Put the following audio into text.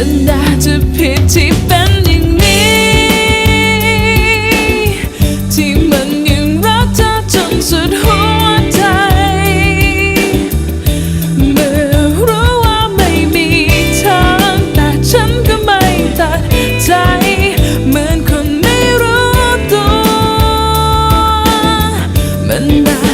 มันน่าจะผิดที่เป็นอย่างนี้ ที่มันยังรักเธอจนสุดหัวใจ เมื่อรู้ว่าไม่มีทางแต่ฉันก็ไม่ตัดใจเหมือนคนไม่รู้ตัว มันน่า